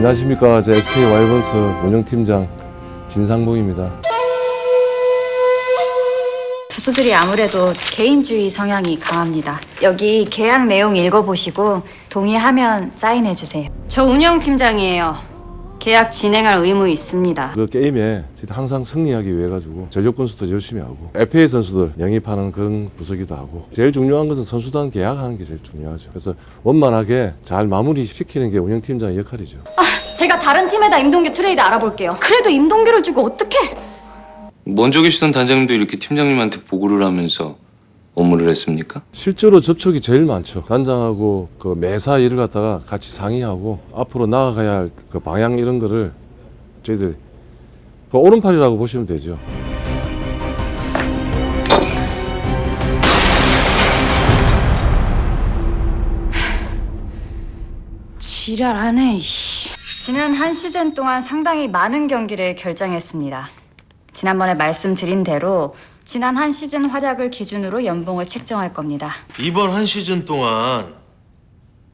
안녕하십니까. 제 SK 와이번스 운영팀장 진상봉입니다. 투수들이 아무래도 개인주의 성향이 강합니다. 여기 계약 내용 읽어보시고 동의하면 사인해 주세요. 저 운영팀장이에요. 계약 진행할 의무 있습니다. 그 게임에 항상 승리하기 위해 가지고 전력 군수도 열심히 하고 FA 선수들 영입하는 그런 부서기도 하고 제일 중요한 것은 선수단 계약하는 게 제일 중요하죠. 그래서 원만하게 잘 마무리 시키는 게 운영팀장의 역할이죠. 제가 다른 팀에다 임동규 트레이드 알아볼게요. 그래도 임동규를 주고 어떡해? 먼저 계시던 단장님도 이렇게 팀장님한테 보고를 하면서 업무를 했습니까? 실제로 접촉이 제일 많죠. 단장하고 그 매사 일을 갖다가 같이 상의하고 앞으로 나아가야 할 그 방향 이런 거를 저희들 그 오른팔이라고 보시면 되죠. 지랄하네, 이씨. 지난 한 시즌 동안 상당히 많은 경기를 결정했습니다. 지난번에 말씀드린 대로 지난 한 시즌 활약을 기준으로 연봉을 책정할 겁니다. 이번 한 시즌 동안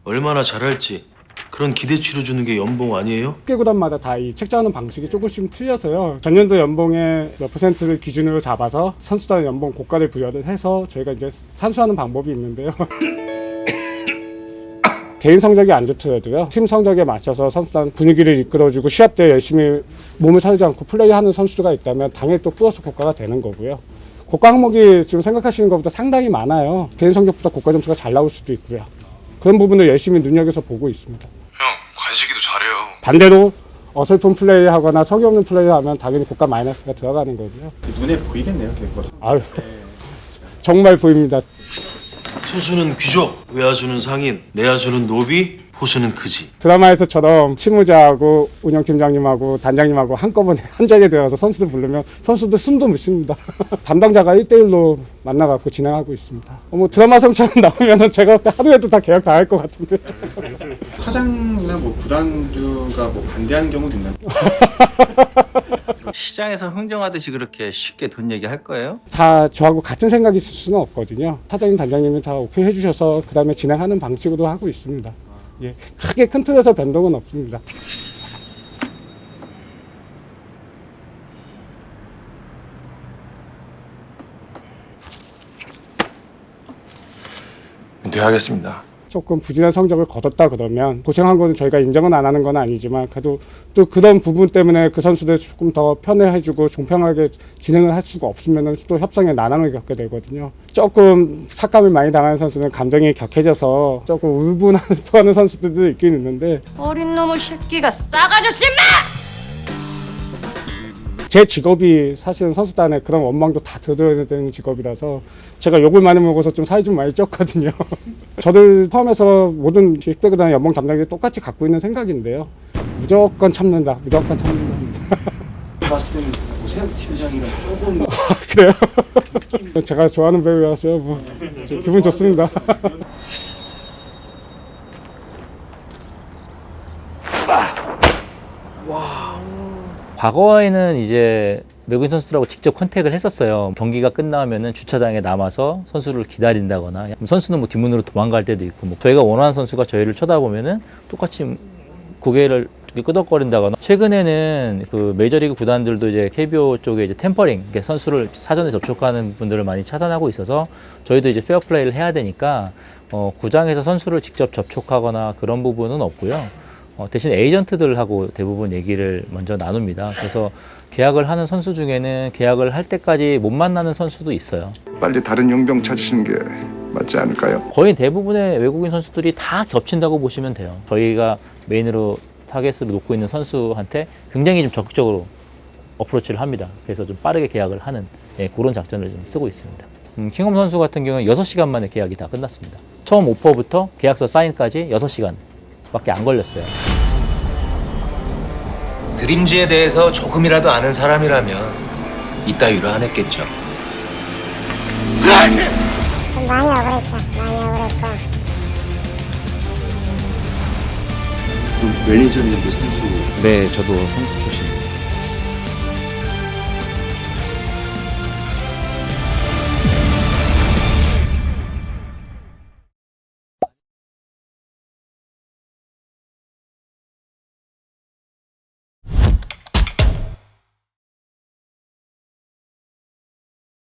얼마나 잘할지 그런 기대치로 주는 게 연봉 아니에요? 개 구단마다 다 이 책정하는 방식이 조금씩 틀려서요. 전년도 연봉의 몇 퍼센트를 기준으로 잡아서 선수단 연봉 고가를 부여를 해서 저희가 이제 산수하는 방법이 있는데요. 개인 성적이 안 좋더라도요. 팀 성적에 맞춰서 선수단 분위기를 이끌어주고 시합 때 열심히 몸을 사리지 않고 플레이하는 선수가 있다면 당연히 또 플러스 고가가 되는 거고요. 고가 항목이 지금 생각하시는 것보다 상당히 많아요. 개인 성적보다 고가 점수가 잘 나올 수도 있고요. 그런 부분을 열심히 눈여겨서 보고 있습니다. 형 관식이도 잘해요. 반대로 어설픈 플레이 하거나 성의 없는 플레이 하면 당연히 고가 마이너스가 들어가는 거고요. 눈에 보이겠네요, 걔가. 아유, 정말 보입니다. 투수는 귀족, 외야수는 상인, 내야수는 노비, 포수는 그지. 드라마에서처럼 치무자하고 운영팀장님하고 단장님하고 한꺼번에 한 자리에 들어가서 선수들 부르면 선수들 숨도 못 쉽니다. 담당자가 1대1로 만나갖고 진행하고 있습니다. 어, 뭐 드라마 성처럼 나오면 제가 하루에도 다 계약 다 할 것 같은데. 타장이나 뭐 구단주가 뭐 반대하는 경우도 있나요? 시장에서 흥정하듯이 그렇게 쉽게 돈 얘기할 거예요? 다 저하고 같은 생각이 있을 수는 없거든요. 사장님, 단장님이 다 오케이 해주셔서 그 다음에 진행하는 방식으로 하고 있습니다. 예, 크게 큰 틀에서 변동은 없습니다. 은퇴하겠습니다. 조금 부진한 성적을 거뒀다 그러면 고생한 거는 저희가 인정은 안 하는 건 아니지만 그래도 또 그런 부분 때문에 그 선수들 조금 더 편애해주고 공평하게 진행을 할 수가 없으면 또 협상에 난항을 겪게 되거든요. 조금 삭감을 많이 당하는 선수는 감정이 격해져서 조금 울분하는 선수들도 있긴 있는데 어린 놈의 새끼가 싸가지 없이 마! 제 직업이 사실은 선수단에 그런 원망도 다 들어야 되는 직업이라서 제가 욕을 많이 먹어서 좀 살이 좀 많이 쪘거든요. 저를 포함해서 모든 직배구단 연봉 담당자들이 똑같이 갖고 있는 생각인데요. 무조건 참는다. 무조건 참는다. 봤을 때는 오세훈 팀장이랑 조금 그래요? 제가 좋아하는 배우라서요. 뭐저 기분 좋습니다. 과거에는 이제 외국인 선수들하고 직접 컨택을 했었어요. 경기가 끝나면은 주차장에 남아서 선수를 기다린다거나 선수는 뭐 뒷문으로 도망갈 때도 있고 뭐 저희가 원하는 선수가 저희를 쳐다보면은 똑같이 고개를 끄덕거린다거나 최근에는 그 메이저리그 구단들도 이제 KBO 쪽에 이제 템퍼링 선수를 사전에 접촉하는 분들을 많이 차단하고 있어서 저희도 이제 페어 플레이를 해야 되니까 어, 구장에서 선수를 직접 접촉하거나 그런 부분은 없고요. 어, 대신 에이전트들하고 대부분 얘기를 먼저 나눕니다. 그래서 계약을 하는 선수 중에는 계약을 할 때까지 못 만나는 선수도 있어요. 빨리 다른 용병 찾으시는 게 맞지 않을까요? 거의 대부분의 외국인 선수들이 다 겹친다고 보시면 돼요. 저희가 메인으로 타겟으로 놓고 있는 선수한테 굉장히 좀 적극적으로 어프로치를 합니다. 그래서 좀 빠르게 계약을 하는 예, 그런 작전을 좀 쓰고 있습니다. 음, 킹홈 선수 같은 경우는 6시간 만에 계약이 다 끝났습니다. 처음 오퍼부터 계약서 사인까지 6시간 밖에 안 걸렸어요. 드림즈에 대해서 조금이라도 아는 사람이라면 이따위로 안 했겠죠. 많이 억울했다. 많이 억울했고. 그 매니저님도 선수 네, 저도 선수 출신.